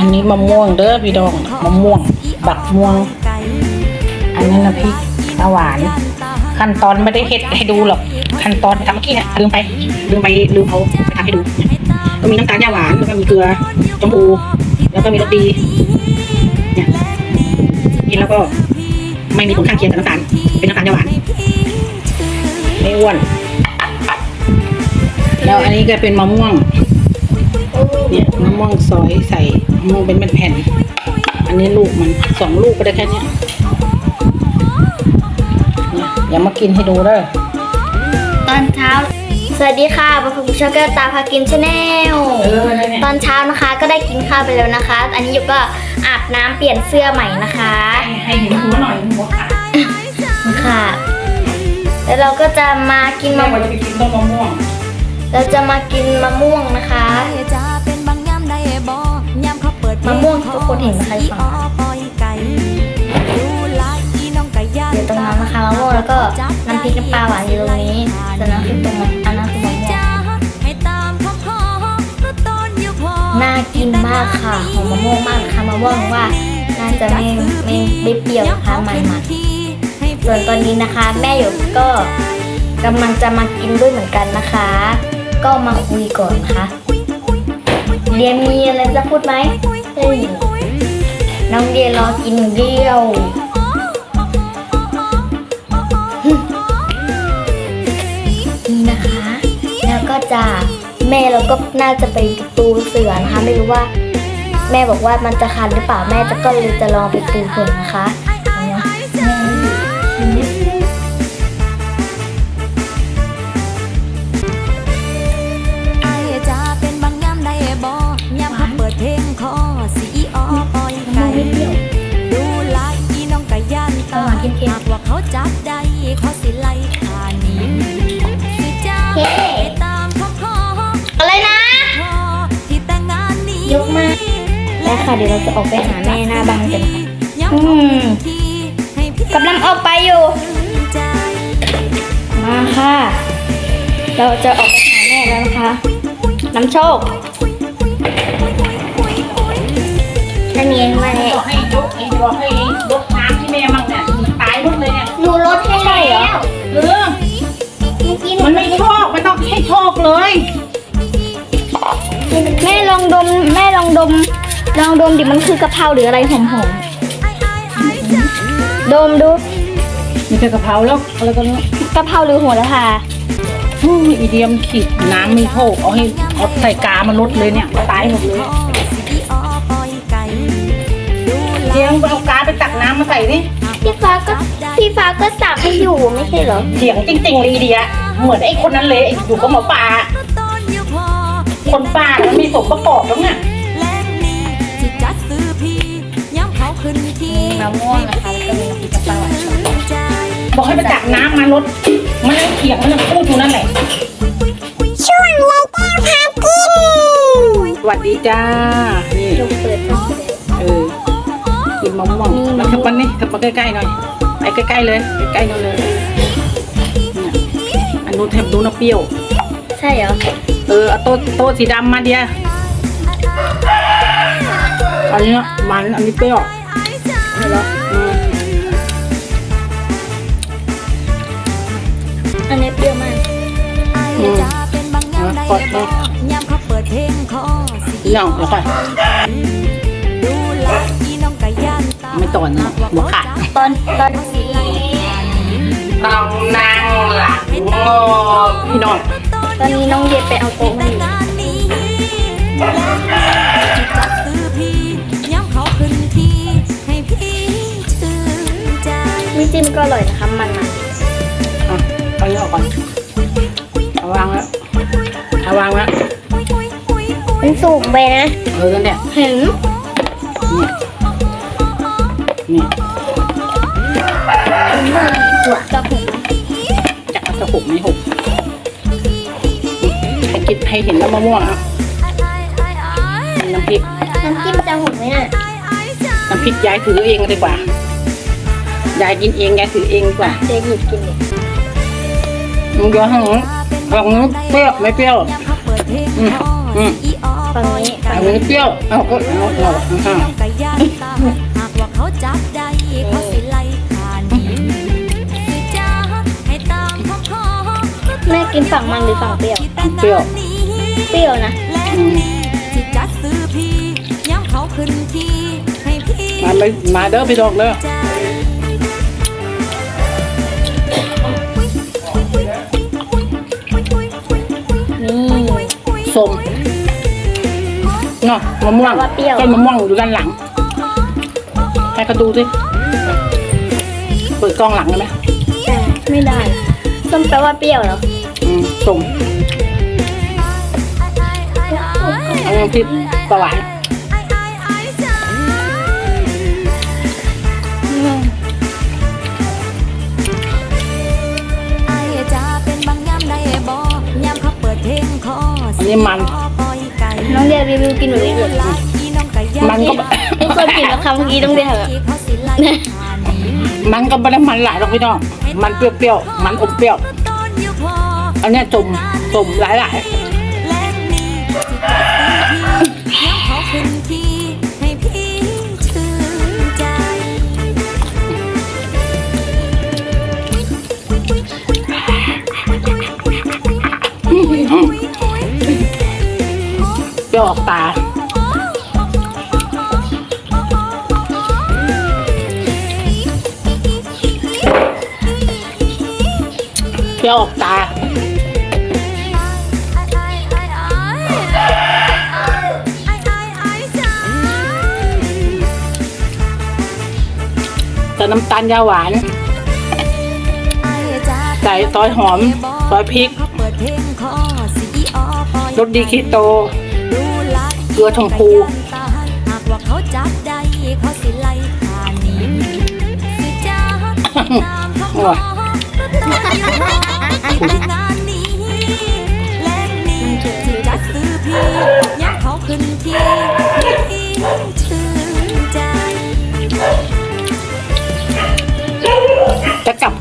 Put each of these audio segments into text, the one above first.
อันนี้มะม่วงเด้อพี่ดองมะม่วง บักม่วง อันนั้นนะพริกตาหวาน ขั้นตอนไม่ได้เฮ็ดให้ดูหรอก ขั้นตอนทำเมื่อกี้เนี่ยลืมไปลืมไปลืมเอาไปทำให้ดูก็มีน้ำตาลยาหวานแล้วก็มีเกลือชมพูแล้วก็มีรสดีเนี่ยกินแล้วก็ไม่มีผลข้างเคียงกับน้ำตาลเป็นน้ำตาลยาหวานไม่อ้วนแล้วอันนี้ก็เป็นมะม่วงเนี่ยมะม่วงซอยใส่ มะม่วงเป็นแผ่นๆอันนี้ลูกมันสองลูกก็ได้แค่เนี้ยเนี่ยอย่ามากินให้ดูเด้อตอนเช้า สวัสดีค่ะบัฟฟูช็อกเกอร์ตาพากินชาแนลเออได้เนี่ยตอนเช้านะคะ ก็ได้กินข้าวไปแล้วนะคะ อันนี้อยู่ก็อาบน้ำเปลี่ยนเสื้อใหม่นะคะ ให้เห็นหัวหน่อยหัวขาดค่ะแล้วเราก็จะมากินแม่มะว่าจะไปกินต้นมะม่วงเราจะมากินมะม่วงนะคะ มเขาเปิดมะม่วงที่ทุกคนเห็นใครฟังปล่อยไก่ดูลายอีน้องไก่ย่างอยู่ตรงนั้นนะคะมะม่วงแล้วก็น้ำพริกน้ำปลาหวานอยู่ตรงนี้ส่วนน้ำพริกตรงนั้นอันนั้นคือมะม่วงจ้าให้ตามคำขอเพราะตอนอยู่พอน่ากินมากค่ะหอมมะม่วงมากนะคะมะม่วงว่าน่าจะไม่ไม่ไม่เปรี้ยวนะคะมันมันๆส่วนตอนนี้นะคะ แม่หยกก็กำลังจะมากินด้วยเหมือนกันนะคะ ก็มาคุยก่อนนะคะเรียนมีอะไรจะพูดไหม เฮ้ยน้องเรียนรอกินอย่างเดียวนี่นะคะ แล้วก็จะแม่เราก็น่าจะไปปูเสือนะคะ ไม่รู้ว่า แม่บอกว่ามันจะคันหรือเปล่าแม่จะก็เลยจะลองไปปูเสือนะคะเอาเนอะ จับได้เขาสิไล่ขาหนีสิจ้าเฮ้ไปตามคำขออะไรนะพอที่แต่งงานนี้ยกมาแล้วค่ะเดี๋ยวเราจะออกไปหาแม่หน้าบ้านกันค่ะยังอืมที่ให้พี่กำลังออกไปอยู่ใจมาค่ะ เราจะออกไปหาแม่แล้วนะคะ น้ำโชคนั่นเองมาเนี่ยบอกให้ยกไอ้บอกให้ยกน้ำที่แม่มั่ง หนูลดให้ได้เหรอเออมันไม่โชคไม่ต้องให้โชคเลย แม่ลองดม แม่ลองดม ลองดมดิมันคือกะเพราหรืออะไรหอมๆดมดูมีแค่กะเพราแล้วอะไรก็เนี้ยกะเพราหรือหัวละพาอู้ยอีเดียมขีดน้ำไม่โชคเอาให้เอาใส่กามันลดเลยเนี่ยตายหมดเลยพ่อสีอ้อปล่อยไก่ดูลาเดียมไปเอากาไปตักน้ำมาใส่ดิ พี่ฟ้าก็พี่ฟ้าก็สับให้อยู่ไม่ใช่เหรอเถียงจริงๆเลยอีเดียเหมือนไอ้คนนั้นเลยไอ้อยู่กับหมอปลาตอนอยู่พอคนป่ามันมีสมประกอบแล้วเนี่ยแลกนี้ที่จัดซื้อพี่ย้ำเขาขึ้นที่มะม่วงนะคะแล้วก็มีน้ำพริกกะเพราหวานใจบอกให้ไปตักน้ำมาลดมันยังเถียงมันยังพูดอยู่นั่นแหละช่วงยายแก้วพากิน สวัสดีจ้า นี่ลูกเปิดทำไปแล้วเออ กินมะม่วงมีมามะม่วงทับมันนี่ทับมาใกล้ๆหน่อยไปใกล้ๆเลยใกล้ๆนั่นเลยเนี่ยอันนู้นแทบดูนะเปรี้ยว ใช่เหรอเออเอาโต๊ะโต๊ะสีดำมาเดียอันนี้มันอันนี้เปรี้ยวใช่แล้วอืมอันนี้เปรี้ยวมากไอ้จะเป็นบางยามได้บ่ยามเขาเปิดเพลงขอสีเรื่องเดี๋ยวก่อ ตาไม่ต่อนะหัวขาดตอนตอนนี้ต้องนั่งหลังงอพี่น้องตอนนี้น้องเย็นไปเอาโต๊ะมาอยู่งานนี้ที่จัดซื้อพี่ย้ำเขาขึ้นที่ให้พี่ชื่นใจมีจิ้มก็อร่อยนะคะมันมันอะเอาเยอะก่อนเอาวางแล้วเอาวางแล้วมันสูงไปนะ เออเนี่ยเห็น นี่หัวกระปุกจะเอาจะหกไม่หกให้กินให้เห็นแล้วมะม่วงอะมีน้ำพริก น้ำจิ้มจะหกไหมน่ะน้ำพริกยายถือเองดีกว่ายายกินเองยายถือเองดีกว่าเดี๋ยวหยิบกินเลยมึงเดี๋ยวให้หนูลองนู้นเปรี้ยวไม่เปรี้ยวอืมอืมฝั่งนี้ฝั่งอันนี้เปรี้ยวเอาก็เอาเอาพี่เอาน้อง แม่กินฝั่งมันหรือฝั่งเปรี้ยว เปรี้ยว เปรี้ยวนะและนี่สิจัดซื้อพี่ย้ำเขาขึ้นที่ให้พี่มาไม่มาเด้อพี่น้องเด้อใจนี่ส้มเนาะมะม่วงว่าเปรี้ยวต้นมะม่วงอยู่ด้านหลังให้เขาดูสิเปิดกล้องหลังได้ไหมไม่ได้ส้มแปลว่าเปรี้ยวเหรออืม ส้มเอาน้ำพริกปลาหวานไอ้จะเป็นบางยามได้บ่ยามเขาเปิดเพลงคออันนี้มันปล่อยไก่น้องเดียรีวิวกินหนูเลยเดี๋ยวลาอีน้องไก่ย่างมันก็ทุกคนกินแล้วคำเมื่อกี้ต้องเดียวเหรอที่เขาสิไล่ผ่านนี้มันก็ไม่ได้มันหลายหรอกพี่น้อง มันเปรี้ยวๆ มันอมเปรี้ยวตอนอยู่พ ออันเนี้ยจมจมหลายและนี่ที่ตัดสินที่ย้ำเขาขึ้นที่ให้พี่ชื่นใจๆอื้อหือเปรี้ยวออกตาเปรี้ยวออกตา น้ำตาลยาหวาน ใส่ซอยหอมซอยพริกรสดีคิโต เกลือชมพูหาก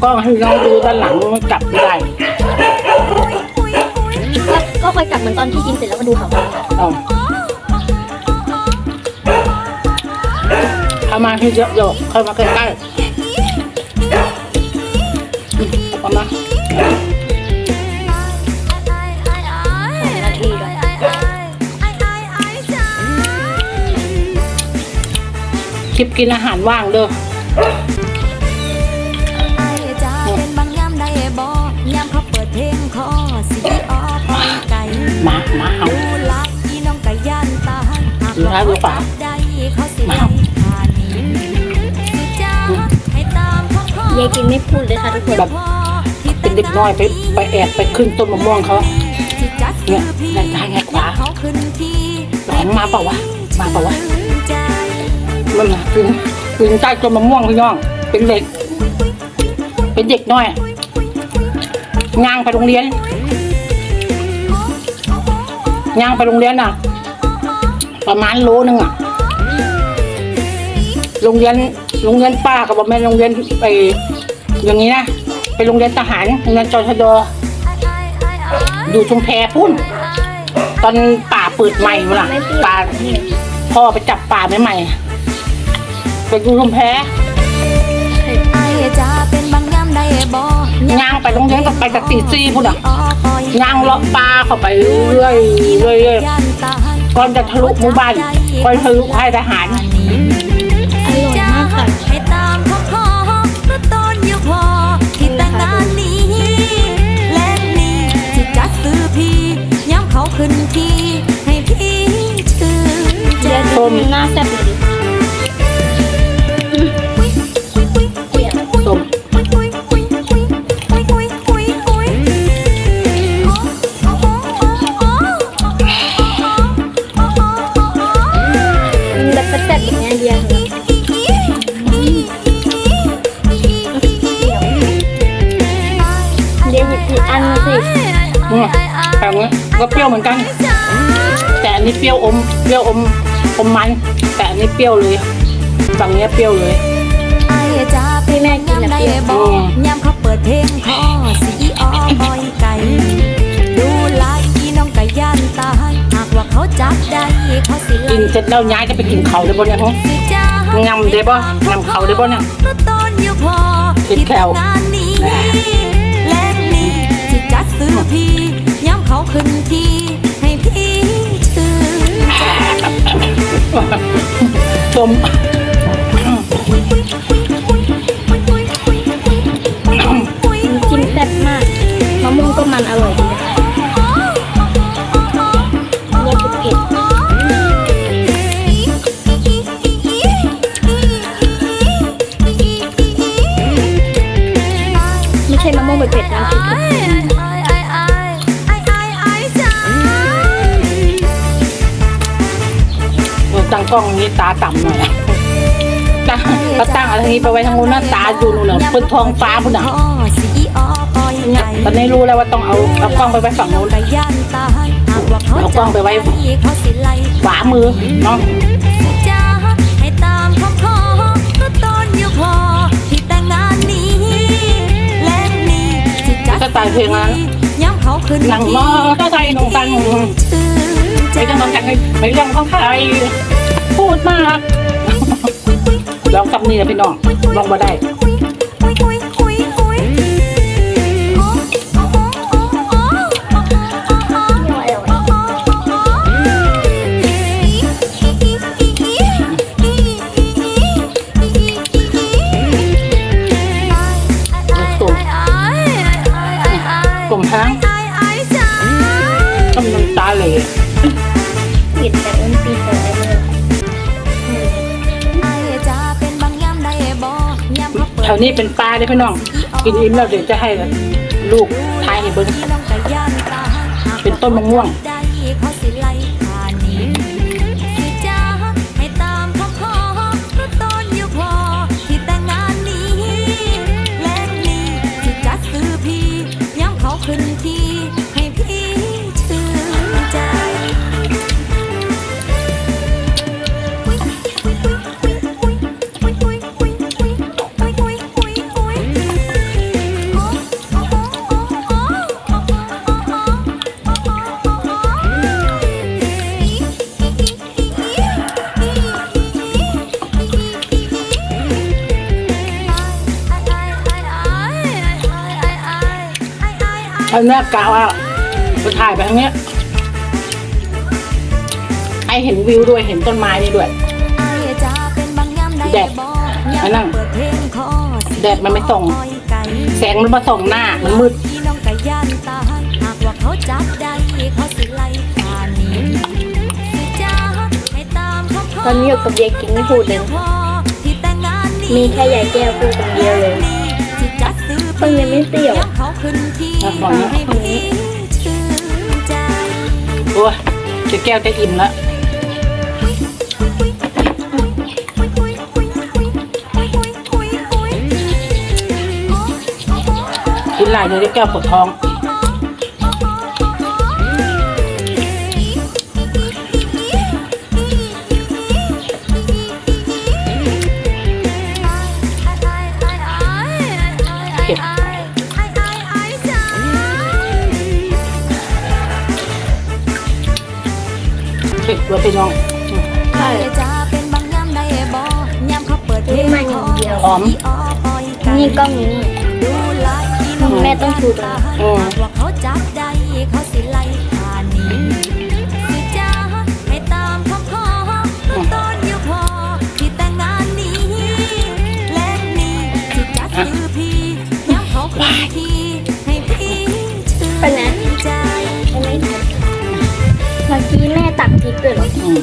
กล้องให้น้องดูด้านหลังมันกลับไม่ได้ก็ค่อยกลับเหมือนตอนที่กินเสร็จแล้วก็ดูเขาเอาเอามาให้เยอะๆเข้ามาใกล้ๆอืมเอามานาทีด้วยคลิปกินอาหารว่างเด้อ มามาเอาดูลักอีน้องไก่ย่ายหากดูนะดูว่าฝาจับได้เขาสิไล่าหนีสิจ้าให้ตามของพ่อยายกินไม่พูดเลยค่ะทุกคนแบบเป็นเด็กน้อยไปไปแอบไปขึ้นต้นมะม่วงเขาเนี่ยซื้อพี่ได้ได้ไงขวาหลองมาเปล่าวะมาเปล่าวะชื่นใจมันน่ะถึงถึงใต้ต้นมะม่วงพี่น้อง เป็นเด็ก เป็นเด็กน้อยย่างไปโรงเรียน ย่างไปโรงเรียนน่ะ ประมาณโลนึงอะ โรงเรียน โรงเรียนป้ากับบอกแม่นโรงเรียนไป อย่างนี้นะ ไปโรงเรียนทหาร โรงเรียนจชดอยู่ชุมแพพุ่น ตอนป่าเปิดใหม่มาล่ะ ป่าพ่อไปจับป่าใหม่ๆไปดูชุมแพไอ้จะเป็นบางยามได้บ่ย่างไปโรงเรียนก็ไปจากตีซีพุ่นอะออปล่อ ยย่างเลาะป่าเข้าไปเรื่อยๆเรื่อยๆก่อนจะทะลุหมู่บ้านก่อนทะลุค่ายทหารอร่อยมากค่ะให้ตามพ่อขอรถต้นอยู่พอที่แต่งงานนี้และนี่ที่จัดซื้อพี่ย้ำเขาขึ้นที่ให้พี่ชื่นใจเดี๋ยวดูหน้าแซ่บ เปรี้ยวอมเปรี้ยวอมอมมัน แต่อันนี้เปรี้ยวเลยฝั่งเนี้ยเปรี้ยวเลยไอ้จ้าพี่แม่กินได้บ่ยามเขาเปิดเพลงคอสีอ้อบอยไก่ดูลายอีน้องไก่ย่านตายหากว่าเขาจับได้เขาสิเสร็จแล้วย้ายจะไปกินเขาวได้บ่เนี่ยฮะงำได้บ่งำเขาได้บ่เนี่ยตอนอยู่พอติดแถวที่งานนี้แลกนี้ที่จัดซื้อพี่ย้ำเขาขึ้นที ชมน้ำจิ้มแซ่บมากมะม่วงก็มันอร่อย กล้องนี้ตาต่ำหน่อยตั้งก็ตั้งอะไรนี้ไปไว้ทางนู้นนะตาอยู่นู่นน่ะบนท้องฟ้าพุ่นน่ะเนี่ยตอนนี้รู้แล้วว่าต้องเอาเอากล้องไปไว้ฝั่งนู้นเอากล้องไปไว้ขวามือเนาะจ้าให้ตามคำขอก็ตอนอยู่พอที่แต่งงานนี้และนี่ที่จัดก็ตายเพลงนั้นย้ำเขาขึ้นหนังมอก็ใส่หนงตังชื่นใจไม่ต้องต้องกันไม่เรื่องของใคร พูดมากลองกับนี่นะพี่น้องลองมาได้กลมห้างกำลังตาเลยเผ็ดแต่มันแต่ ถวนี้เป็นปลาเด้อพี่น้อง กินอิ่มแล้วเดี๋ยวจะให้ลูกทายให้เบิ้งเป็นต้นมะม่วง เอาเนี้ยกะว่าไปถ่ายไปทางเนี้ยให้เห็นวิวด้วยเห็นต้นไม้นี่ด้วย แดดอันนั้นแดดมันไม่ส่งแสงมันมาส่องหน้ามันมืดพี่น้องกะย่านตายหากว่าเขาจับได้เขาสิไล่ขาหนีสิจ้าให้ตามคำขตอนนี้อยู่กับยายกิ๊งไม่พูดเลยพอที่แต่งงานนี้มีแค่ยายแก้วพูดคนเดียวเลยที่จัดซื้อเพิ่งยังไม่เปรี้ยว ย้ำเขาขึ้นที่อะฝั่งนี้ให้พี่ชื่นใจโอ้ยจะแก้วจะอิ่มแล้วกินหลายเดี๋ยวจะแก้วปวดท้อง ตัวพี่น้องอืมใช่จะเป็นบางยามได้บ่ยามเขาเปิดเพลงนี่มันอย่างเดียวหอมนี่กล้องอยู่นี่ดูไลฟ์พี่น้องแม่ต้องชูตรงนี้อืม ริกด้วยเหรออืม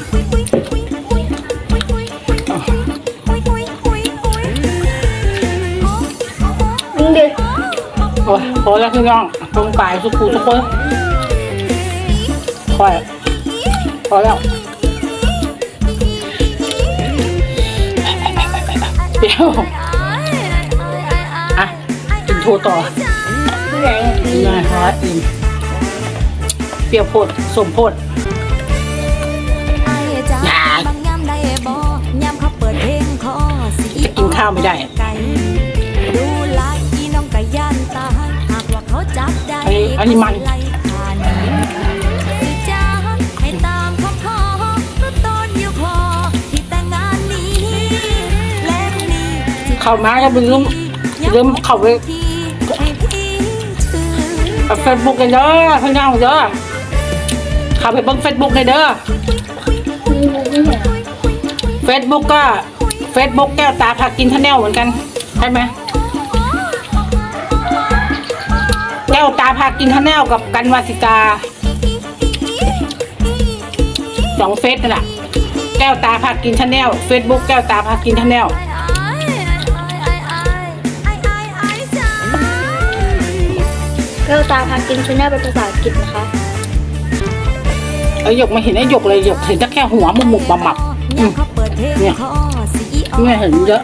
มึงดึกโอ้ยพอแล้วพี่น้องตรงปลายสุกูทุกคนค่อยพอแล้วเดี๋ยวอะกินโทรต่อที่ไหนอะพี่นายฮอตอิ่มเปรี้ยวโพดสมโพด นข้าวไม่ได้อันนี้มันเข้ามาก็เป็นเรื่องเรื่อเข้าไปเฟซบุ๊กเลยเด้อพี่น้องเด้อเข้าไปเบิ่งเฟซบุ๊กเลยเด้อเฟซบุ๊กก็ เฟซบุ๊กแก้วตาพากินทันแนลเหมือนกัน ใช่ไหมแก้วตาพากินทันแนลกับกันวาสิกาสองเฟซนั่นแหละแก้วตาพากินทันแนลเฟซบุ๊กแก้วตาพากินทันแนลแก้วตาพากินชแนลเป็นภาษาอังกฤษนะคะไอ้หยกไม่เห็นไอ้หยกเลยหยกเห็นแต่แค่หัวมุมมุมบับบับอืมเนี่ย ไม่เห็นเยอะ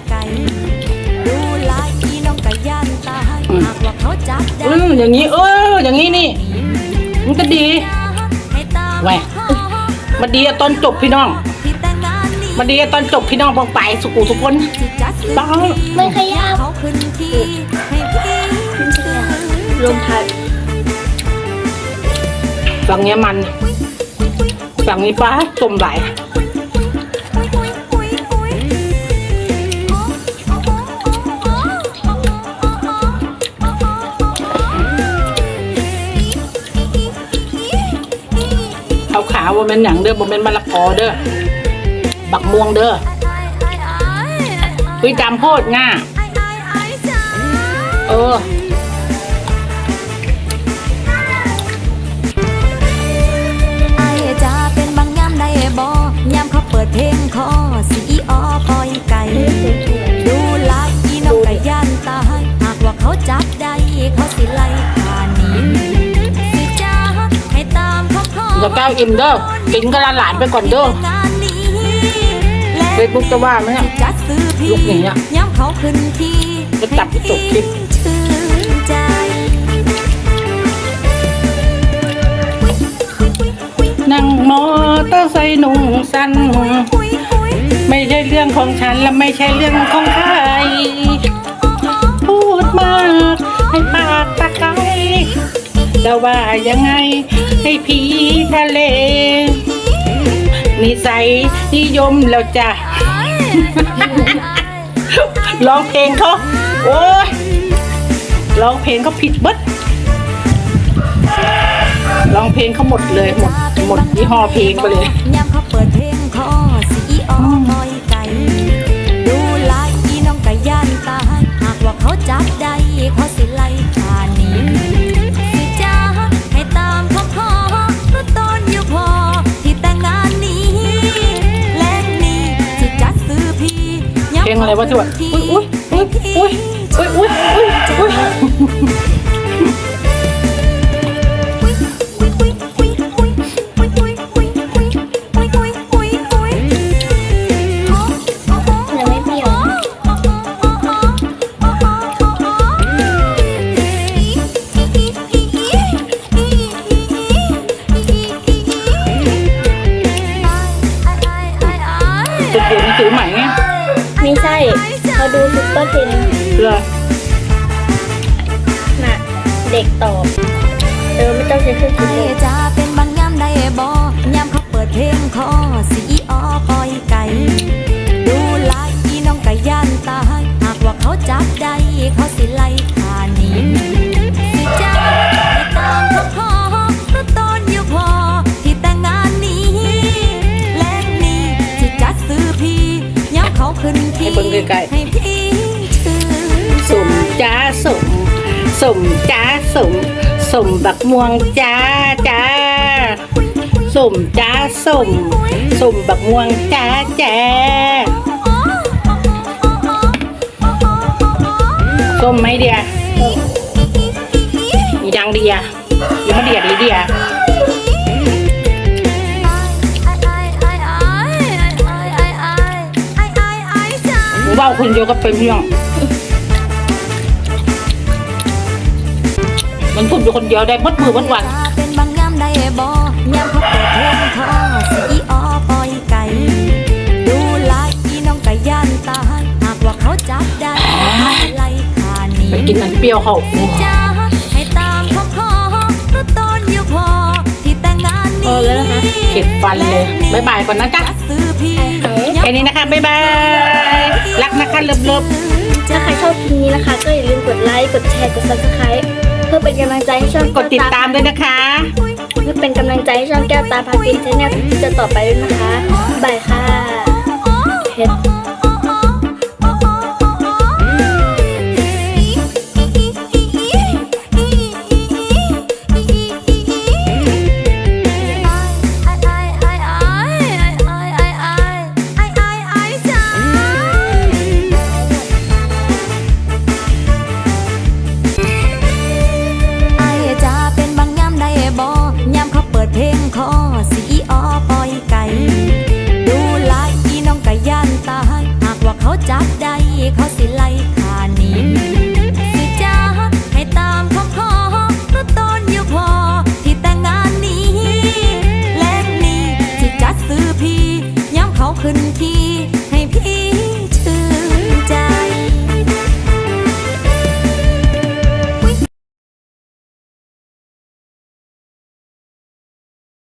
ออย่างนี้เอออย่างนี้นี่ มันก็ดีแหวมาดีตอนจบพี่น้องมาดีตอนจบพี่น้องพองไปสุกุสุคนบ้องไม่ขยับลมพัดฝั่งนี้มันฝั่งนี้ปลาสมไหลาว่าเป็นหนังเด้อบ่เป็นมะละกอเด้อบักม่วงเด้อวิจำโพดง่าเออไอ้จะเป็นบางยามได้บ่ยามเขาเปิดเพลงคอสีออปอยไก่ ดูลายอีน้องกะย่านตายหากว่าเขาจับได้เขาสิไล่ ออย่าก้วอิ่มเด้อกินก็ลาหลานไปก่อนเด้อเฟซบุ๊กจะว่าไหมเนี่ยลูกหนีอะย้เขาขึ้นที่จะจับไปจบคลิปนั่งมอเตอร์ไซค์หนุ่งสั้นไม่ใช่เรื่องของฉันและไม่ใช่เรื่องของใคร พูดมากให้ปาก จะว่ายังไง ให้ผีทะเล นิสัยนิยมแล้วจ้ะร้องเพลงเขาโอ้ยร้องเพลงเขาผิดเบิดร้องเพลงเขาหมดเลยหมดหมดยี่ห้อเพลงไปเลยยามเขาเปิดเพลงคอสีออคอยไก่ดูลายอีน้องกะย่านตายหากว่าเขาจับได้เขาสิไล่ขา อะไรวะที่แบบอุ้ยอุ้ยอุ้ยอุ้ยอุ้ยอุ้ยอุ้ย เขาดูซุปเปอร์เทนเหรอน่ะ เด็กตอบ เออไม่ต้องใช้เครื่องคิดไอ้เลขจะเป็นบางยามได้บ่ยามเขาเปิดเพลงคอสีออปอยไก่ ดูลายอีน้องกะย่านตาย หากว่าเขาจับได้เขาสิไล่ขาหนีสิจ้าให้ตามเขาขอเพราะตอนอยู่พอ ย้ำเขาขึ้นที่ให้เบิ่งใกล้ๆ ให้พี่ชื่นใจสมจ้าสมสมจ้าสมสมบักม่วงจ้าจ้าสมจ้าสมสมบักม่วงจ้าจ้าส้มไหมเดียยังเดียยังไม่เดียดีเดีย เบาคนเดียวก็เป็นพี่น้องมันพูดอยู่คนเดียวได้มัดมือมัดวันเป็นบางยามได้บ่ยามเขาเปิดเพลงคอสีออปอยไก่ดูลายอีน้องกะย่านตายหากว่าเขาจับได้ไล่ขาหนีไปกินอันเปรี้ยวเขาสิจ้าให้ตามเขาขอเพราะตอนอยู่พอที่แต่งงานนี้เข็ดฟันเลยบายบายก่อนนะจ๊ะซื้อพี่ แค่นี้นะคะ บ๊ายบาย รักนะคะเลิฟๆใจถ้าใครชอบคลิปนี้นะคะ ก็อย่าลืมกดไลค์ กดแชร์ กด subscribe เพื่อเป็นกำลังใจให้ช่องกดติดตามด้วยนะคะ เพื่อเป็นกำลังใจให้ช่องแก้วตาพากินชาแนลที่จะต่อไปด้วยนะคะบ๊ายบายค่ะเฮ็ด